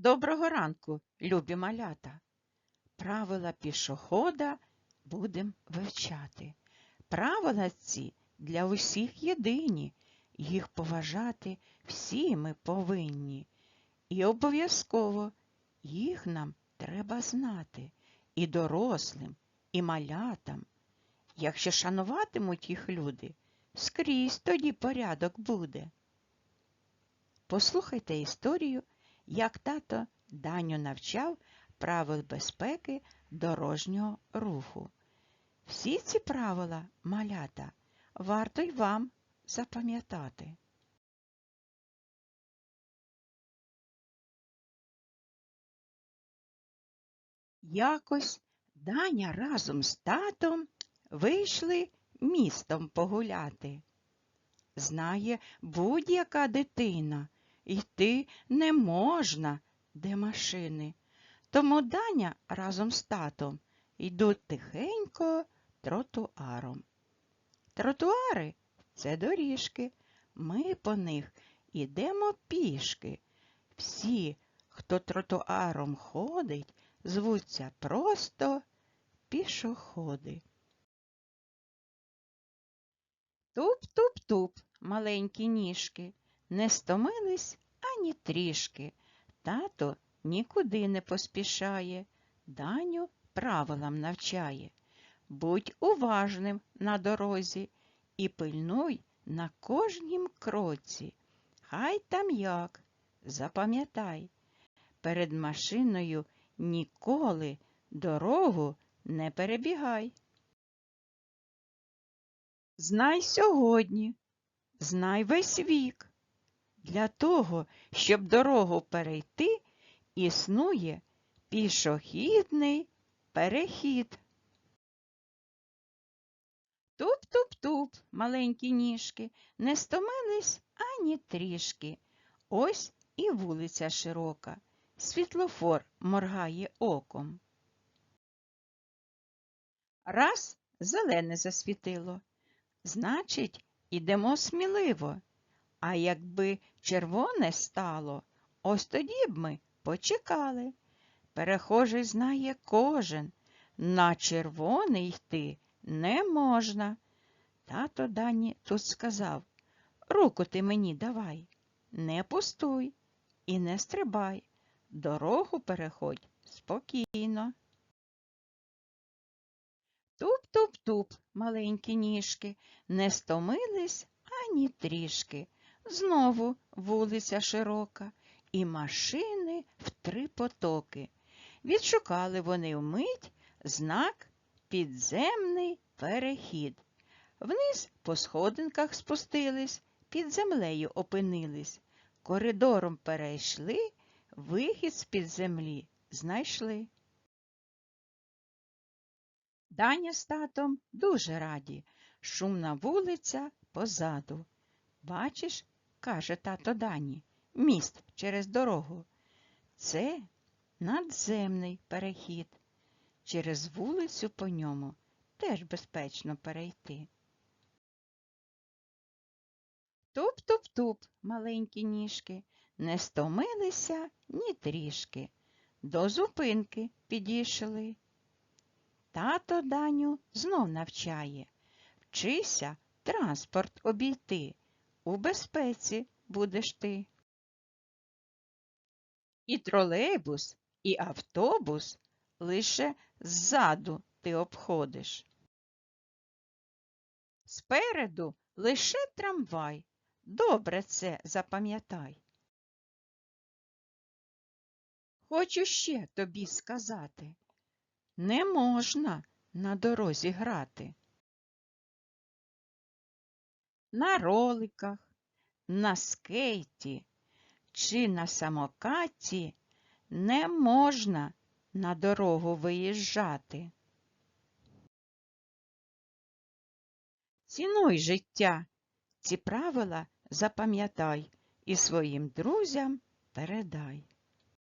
Доброго ранку, любі малята. Правила пішохода будемо вивчати. Правила ці для усіх єдині, їх поважати всі ми повинні. І обов'язково їх нам треба знати і дорослим, і малятам. Якщо шануватимуть їх люди, скрізь тоді порядок буде. Послухайте історію, як тато Даню навчав правил безпеки дорожнього руху. Всі ці правила, малята, варто й вам запам'ятати. Якось Даня разом з татом вийшли містом погуляти. Знає будь-яка дитина, йти не можна, де машини. Тому Даня разом з татом йдуть тихенько тротуаром. Тротуари це доріжки. Ми по них ідемо пішки. Всі, хто тротуаром ходить, звуться просто пішоходи. Туп-туп-туп, маленькі ніжки, не стомились ані трішки. Тато нікуди не поспішає, Даню правилам навчає. Будь уважним на дорозі і пильнуй на кожнім кроці. Хай там як, запам'ятай, перед машиною ніколи дорогу не перебігай. Знай сьогодні, знай весь вік. Для того, щоб дорогу перейти, існує пішохідний перехід. Туп-туп-туп, маленькі ніжки, не стомились ані трішки. Ось і вулиця широка, світлофор моргає оком. Раз зелене засвітило, значить, ідемо сміливо. А якби червоне стало, ось тоді б ми почекали. Перехожий знає кожен, на червоний йти не можна. Тато Дані тут сказав Руку ти мені давай, не пустуй і не стрибай, дорогу переходь спокійно. Туп-туп-туп, маленькі ніжки, не стомились ані трішки. Знову вулиця широка, і машини в три потоки. Відшукали вони вмить знак підземний перехід. Вниз по сходинках спустились, під землею опинились, коридором перейшли, вихід з-під землі знайшли. Даня з татом дуже раді. Шумна вулиця позаду. Бачиш, каже тато Дані, міст через дорогу. Це надземний перехід. Через вулицю по ньому теж безпечно перейти. Туп-туп-туп, маленькі ніжки, не стомилися ні трішки. До зупинки підійшли. Тато Даню знов навчає. Вчися транспорт обійти. У безпеці будеш ти. І тролейбус, і автобус лише ззаду ти обходиш. Спереду лише трамвай. Добре це запам'ятай. Хочу ще тобі сказати. Не можна на дорозі грати. На роликах, на скейті чи на самокаті не можна на дорогу виїжджати. Цінуй життя, ці правила запам'ятай і своїм друзям передай.